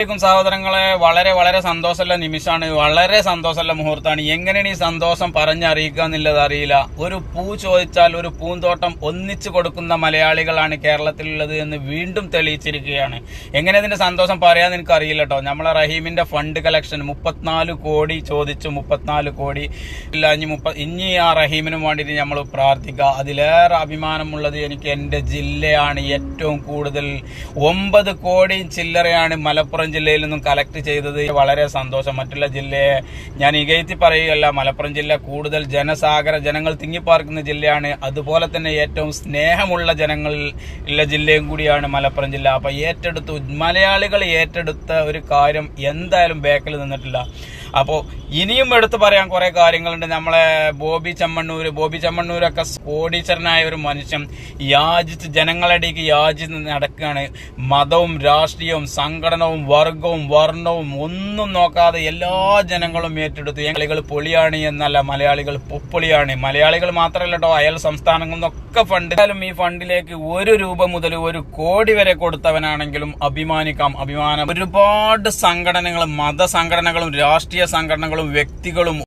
ും സഹോദരങ്ങളെ വളരെ വളരെ സന്തോഷമുള്ള നിമിഷമാണ്. വളരെ സന്തോഷമുള്ള മുഹൂർത്താണ് എങ്ങനെയാണ് ഈ സന്തോഷം പറഞ്ഞറിയിക്കുക എന്നുള്ളത് അറിയില്ല. ഒരു പൂ ചോദിച്ചാൽ ഒരു പൂന്തോട്ടം ഒന്നിച്ചു കൊടുക്കുന്ന മലയാളികളാണ് കേരളത്തിലുള്ളത് എന്ന് വീണ്ടും തെളിയിച്ചിരിക്കുകയാണ്. എങ്ങനെ ഇതിന്റെ സന്തോഷം പറയാൻ എനിക്ക് അറിയില്ല കേട്ടോ നമ്മളെ റഹീമിന്റെ ഫണ്ട് കളക്ഷൻ മുപ്പത്തിനാല് കോടി ചോദിച്ചു മുപ്പത്തിനാല് കോടി. ഇല്ല ഇനി മുപ്പ ഇനി ആ റഹീമിനും വേണ്ടിയിട്ട് നമ്മൾ പ്രാർത്ഥിക്കുക. അതിലേറെ അഭിമാനമുള്ളത് എനിക്ക് എന്റെ ജില്ലയാണ് ഏറ്റവും കൂടുതൽ. ഒമ്പത് കോടി ചില്ലറയാണ് മലപ്പുറം ജില്ലയിൽ നിന്നും കളക്ട് ചെയ്തത് വളരെ സന്തോഷം. മറ്റുള്ള ജില്ലയെ ഞാൻ ഇകയത്തി പറയുകയല്ല മലപ്പുറം ജില്ല കൂടുതൽ ജനസാഗര ജനങ്ങൾ തിങ്ങിപ്പാർക്കുന്ന ജില്ലയാണ്. അതുപോലെ തന്നെ ഏറ്റവും സ്നേഹമുള്ള ജനങ്ങൾ ഉള്ള ജില്ലയും കൂടിയാണ് മലപ്പുറം ജില്ല. അപ്പോൾ ഏറ്റെടുത്തു മലയാളികൾ ഏറ്റെടുത്ത ഒരു കാര്യം എന്തായാലും ബാക്കിൽ നിന്നിട്ടില്ല. അപ്പോൾ ഇനിയും എടുത്തു പറയാൻ കുറെ കാര്യങ്ങളുണ്ട്. നമ്മളെ ബോബി ചെമ്മണ്ണൂര് ബോബി ചെമ്മണ്ണൂരൊക്കെ കോടീശ്വരനായ ഒരു മനുഷ്യൻ യാചിച്ച് ജനങ്ങളടിക്ക് യാചിച്ച് നടക്കുകയാണ്. മതവും രാഷ്ട്രീയവും സംഘടനവും വർഗവും വർണവും ഒന്നും നോക്കാതെ എല്ലാ ജനങ്ങളും ഏറ്റെടുത്തു. മലയാളികൾ പൊളിയാണ് എന്നല്ല മലയാളികൾ പൊപ്പൊളിയാണ്. മലയാളികൾ മാത്രമല്ല കേട്ടോ അയൽ സംസ്ഥാനങ്ങളിൽ നിന്നൊക്കെ ഫണ്ട് ഈ ഫണ്ടിലേക്ക് ഒരു രൂപ മുതൽ ഒരു കോടി വരെ കൊടുത്തവനാണെങ്കിലും അഭിമാനിക്കാം അഭിമാനം. ഒരുപാട് സംഘടനകളും മത സംഘടനകളും രാഷ്ട്രീയ സംഘടനകളും വ്യക്തികളും